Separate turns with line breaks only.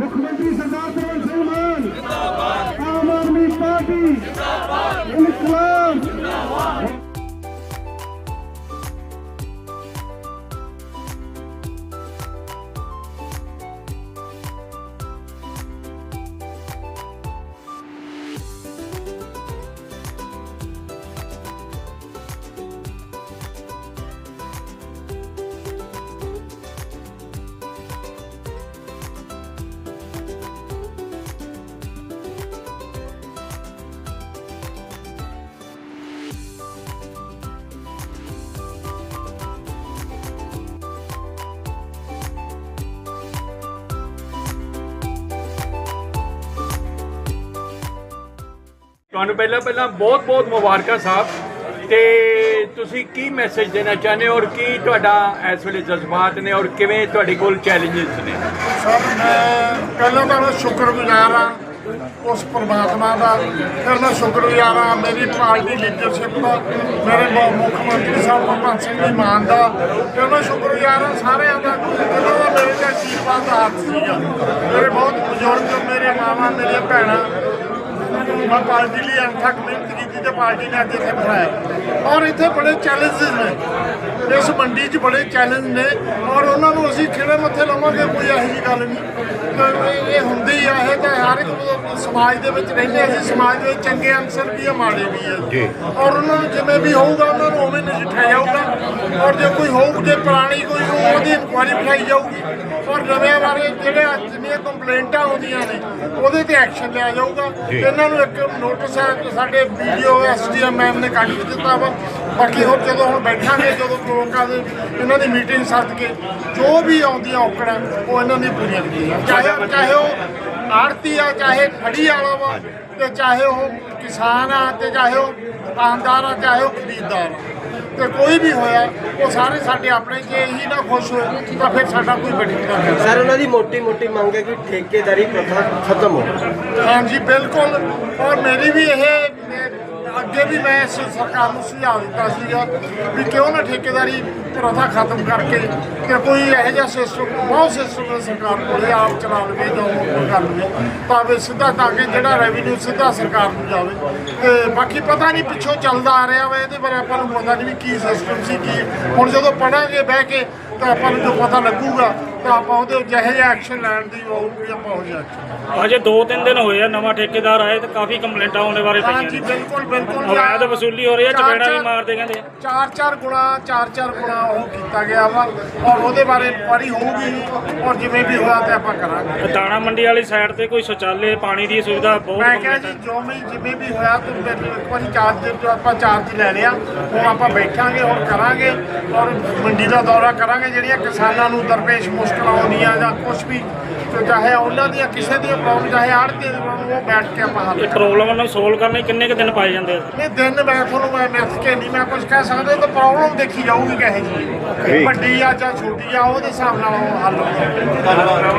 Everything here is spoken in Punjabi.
ਮੁੱਖ ਮੰਤਰੀ ਸਰਦਾਰ ਭਗਵੰਤ
ਤੁਹਾਨੂੰ ਪਹਿਲਾਂ ਪਹਿਲਾਂ ਬਹੁਤ ਬਹੁਤ ਮੁਬਾਰਕਾਂ ਸਾਹਿਬ। ਤੇ ਤੁਸੀਂ ਕੀ ਮੈਸੇਜ ਦੇਣਾ ਚਾਹੁੰਦੇ ਹੋ ਔਰ ਕੀ ਤੁਹਾਡਾ ਇਸ ਵੇਲੇ ਜਜ਼ਬਾਤ ਨੇ ਔਰ ਕਿਵੇਂ ਤੁਹਾਡੇ ਕੋਲ ਚੈਲੰਜਸ ਨੇ?
ਸਰ, ਮੈਂ ਪਹਿਲਾਂ ਤਾਂ ਮੈਂ ਸ਼ੁਕਰਗੁਜ਼ਾਰ ਹਾਂ ਉਸ ਪਰਮਾਤਮਾ ਦਾ। ਫਿਰ ਮੈਂ ਸ਼ੁਕਰਗੁਜ਼ਾਰ ਹਾਂ ਮੇਰੀ ਪਾਰਟੀ ਲੀਡਰਸ਼ਿਪ ਦਾ, ਮੇਰੇ ਮੁੱਖ ਮੰਤਰੀ ਸਾਹਿਬ ਭਗਵੰਤ ਸਿੰਘ ਜੀ ਮਾਨ ਦਾ। ਫਿਰ ਮੈਂ ਸ਼ੁਕਰਗੁਜ਼ਾਰ ਹਾਂ ਸਾਰਿਆਂ ਦਾ ਇਹਨਾਂ ਦਾ ਮੇਰੇ ਤੇ ਅਸ਼ੀਰਵਾਦ ਦਾ ਹੱਥ ਸੀਗਾ। ਮੇਰੇ ਬਹੁਤ ਬਜ਼ੁਰਗ, ਮੇਰੇ ਮਾਵਾਂ, ਮੇਰੀਆਂ ਭੈਣਾਂ ਮੈਂ ਪਾਰਟੀ ਲਈ ਅਣਥੱਕ ਮਿਹਨਤ ਕੀਤੀ ਤੇ ਪਾਰਟੀ ਨੇ ਅੱਜ ਇੱਥੇ ਬਣਾਇਆ ਔਰ ਇੱਥੇ ਬੜੇ ਚੈਲੰਜਸ ਨੇ। ਇਸ ਮੰਡੀ 'ਚ ਬੜੇ ਚੈਲੰਜ ਨੇ। ਔਰ ਉਹਨਾਂ ਨੂੰ ਅਸੀਂ ਖਿੜੇ ਮੱਥੇ ਲਾਵਾਂਗੇ ਕੋਈ ਇਹੋ ਜਿਹੀ ਗੱਲ ਨਹੀਂ। ਇਹ- ਹੁੰਦੀ ਆ ਇਹ ਤਾਂ ਹਰ ਇੱਕ ਸਮਾਜ ਦੇ ਵਿੱਚ ਰਹਿੰਦੇ ਅਸੀਂ ਸਮਾਜ ਦੇ ਚੰਗੇ ਅਨਸਰ ਵੀ ਆ ਮਾੜੇ ਵੀ ਆ।
ਜੀ।
ਔਰ ਉਹਨਾਂ ਨੂੰ ਜਿਵੇਂ ਵੀ ਹੋਊਗਾ ਉਹਨਾਂ ਨੂੰ ਉਵੇਂ ਨਜਿੱਠਿਆ ਜਾਊਗਾ ਔਰ ਜੇ ਕੋਈ ਹੋਊ ਜੇ ਪੁਰਾਣੀ ਕੋਈ ਹੋਊ ਉਹਦੀ ਇਨਕੁਆਇਰੀ ਬਿਠਾਈ ਜਾਊਗੀ। ਔਰ ਨਵੇਂ ਬਾਰੇ ਜਿਹੜੇ ਜਿੰਨੀਆਂ ਕੰਪਲੇਂਟਾਂ ਆਉਂਦੀਆਂ ਨੇ ਉਹਦੇ ਤੇ ਐਕਸ਼ਨ ਲਿਆ ਜਾਊਗਾ। ਇਹਨਾਂ ਨੂੰ ਇੱਕ ਨੋਟਿਸ ਹੈ ਕਿ ਸਾਡੇ ਵੀਡੀਓ ਐਸਡੀਐਮ ਮੈਮ ਨੇ ਕੱਢ ਕੇ ਦਿੱਤਾ ਵਾ। ਬਾਕੀ ਹੋਰ ਜਦੋਂ ਹੁਣ ਬੈਠਾਂਗੇ ਜਦੋਂ ਲੋਕਾਂ ਦੇ ਇਹਨਾਂ ਦੀ ਮੀਟਿੰਗ ਸੱਦ ਕੇ ਜੋ ਵੀ ਆਉਂਦੀਆਂ ਔਕੜਾਂ ਉਹ ਇਹਨਾਂ ਦੀ ਪੂਰੀਆਂ ਕੀਤੀਆਂ। ਚਾਹੇ ਚਾਹੇ ਉਹ ਆੜਤੀ ਆ ਚਾਹੇ ਖੜੀ ਵਾਲਾ ਵਾ ਤੇ ਚਾਹੇ ਉਹ ਕਿਸਾਨ ਆ ਤੇ ਚਾਹੇ ਉਹ ਦੁਕਾਨਦਾਰ ਆ ਚਾਹੇ ਉਹ ਖਰੀਦਦਾਰ ਆ। ਤੇ ਕੋਈ ਵੀ ਹੋਇਆ ਉਹ ਸਾਰੇ ਸਾਡੇ ਆਪਣੇ ਜੇ ਇਹੀ ਨਾ ਖੁਸ਼ ਹੋਏ ਤਾਂ ਫਿਰ ਸਾਡਾ ਕੋਈ ਬੈਠਦਾ ਨਹੀਂ
ਸਰ ਉਹਨਾਂ ਦੀ ਮੋਟੀ ਮੋਟੀ ਮੰਗ ਹੈ ਕਿ ਠੇਕੇਦਾਰੀ ਪ੍ਰਥਾ ਖਤਮ ਹੋ
ਹਾਂਜੀ ਬਿਲਕੁਲ। ਔਰ ਮੇਰੀ ਵੀ ਇਹ ਅੱਗੇ ਵੀ ਮੈਂ ਇਸ ਸਰਕਾਰ ਨੂੰ ਸੁਝਾਅ ਦਿੱਤਾ ਸੀਗਾ ਵੀ ਕਿਉਂ ਨਾ ਠੇਕੇਦਾਰੀ ਪ੍ਰਥਾ ਖਤਮ ਕਰਕੇ ਤੇ ਕੋਈ ਇਹੋ ਜਿਹਾ ਸਿਸਟਮ ਬਹੁਤ ਸਿਸਟਮ ਸਰਕਾਰ ਕੋਲੇ ਆਪ ਚਲਾ ਲਵੇ ਜਾਂ ਉਹ ਕਰ ਲਵੇ, ਭਾਵੇਂ ਸਿੱਧਾ ਤਾਂ ਕਿ ਜਿਹੜਾ ਰੈਵਨਿਊ ਸਿੱਧਾ ਸਰਕਾਰ ਨੂੰ ਜਾਵੇ। ਤੇ ਬਾਕੀ ਪਤਾ ਨਹੀਂ ਪਿੱਛੋਂ ਚੱਲਦਾ ਆ ਰਿਹਾ ਵਾ, ਇਹਦੇ ਬਾਰੇ ਆਪਾਂ ਨੂੰ ਪਤਾ ਨਹੀਂ ਵੀ ਕੀ ਸਿਸਟਮ ਸੀ, ਕੀ ਹੁਣ ਜਦੋਂ ਪੜਾਂਗੇ, ਬਹਿ ਕੇ ਤਾਂ ਆਪਾਂ ਨੂੰ ਜੋ ਪਤਾ ਲੱਗੂਗਾ ਤਾਂ ਆਪਾਂ ਉਹਦੇ ਜਿਹੇ ਜਿਹਾ ਐਕਸ਼ਨ ਲੈਣ ਦੀ ਹੋਊਗੀ ਆਪਾਂ ਉਹ ਜਿਹਾ ਐਕਸ਼ਨ
ਅਜੇ 2-3 ਦਿਨ ਹੋਏ ਆ ਨਵਾਂ ਠੇਕੇਦਾਰ ਆਏ ਤੇ ਕਾਫੀ ਕੰਪਲੇਂਟਾਂ ਆਉਣ ਦੇ ਬਾਰੇ ਪਈਆਂ
ਹਾਂਜੀ
ਨੇ।
ਬਿਲਕੁਲ ਬਿਲਕੁਲ
ਅਵੈਧ ਵਸੂਲੀ ਹੋ ਰਹੀ ਹੈ ਚਪੇੜਾ ਵੀ ਮਾਰਦੇ ਕਹਿੰਦੇ
ਚਾਰ ਚਾਰ ਗੁਣਾ ਚਾਰ ਚਾਰ ਗੁਣਾ ਉਹ ਕੀਤਾ ਗਿਆ ਵਾ ਔਰ ਉਹਦੇ ਬਾਰੇ ਇਨਕੁਆਰੀ ਹੋਊਗੀ ਔਰ ਜਿਵੇਂ ਵੀ ਹੋਇਆ ਤੇ ਆਪਾਂ ਕਰਾਂਗੇ।
ਦਾਣਾ ਮੰਡੀ ਵਾਲੀ ਸਾਈਡ ਤੇ ਕੋਈ ਸ਼ੌਚਾਲੇ ਪਾਣੀ ਦੀ ਸੁਵਿਧਾ ਬਹੁਤ
ਮੈਂ ਕਿਹਾ ਜੀ ਜੋ ਵੀ ਜਿਵੇਂ ਵੀ ਹੋਇਆ ਤੇ ਮੈਨੂੰ ਇੱਕ ਵਾਰੀ ਚਾਰਜ ਜੋ ਆਪਾਂ ਚਾਰਜ ਲੈ ਲਿਆ ਹੁਣ ਆਪਾਂ ਬੈਠਾਂਗੇ ਹੁਣ ਕਰਾਂਗੇ ਔਰ ਮੰਡੀ ਦਾ ਦੌਰਾ ਕਰਾਂਗੇ ਜਿਹੜੀਆਂ ਕਿਸਾਨਾਂ ਨੂੰ ਦਰਪੇਸ਼ ਮੁਸ਼ਕਲਾਂ ਆਉਂਦੀਆਂ ਜਾਂ ਕੁਝ ਵੀ ਚਾਹੇ ਉਹਨਾਂ ਦੀਆਂ ਕਿਸੇ ਦੀਆਂ ਪ੍ਰੋਬਲਮ ਚਾਹੇ ਆੜਤੀ ਦੀ ਪ੍ਰੋਬਲਮ ਉਹ ਬੈਠ ਕੇ ਆਪਾਂ ਹੱਲ
ਇਹ ਪ੍ਰੋਬਲਮ ਨੂੰ ਸੋਲਵ ਕਰਨ ਲਈ ਕਿੰਨੇ ਕੁ ਦਿਨ ਪਾਏ ਜਾਂਦੇ ਆ?
ਨਹੀਂ ਦਿਨ ਮੈਂ ਤੁਹਾਨੂੰ ਮੈਂ ਮਿੱਥ ਕੇ ਨਹੀਂ ਮੈਂ ਕੁਝ ਕਹਿ ਸਕਦਾ ਤਾਂ ਪ੍ਰੋਬਲਮ ਦੇਖੀ ਜਾਊਗੀ ਕਹੇ ਜੀ ਵੱਡੀ ਆ ਜਾਂ ਛੋਟੀ ਆ ਉਹਦੇ ਹਿਸਾਬ ਨਾਲ ਉਹ ਹੱਲ ਹੋਊਗਾ।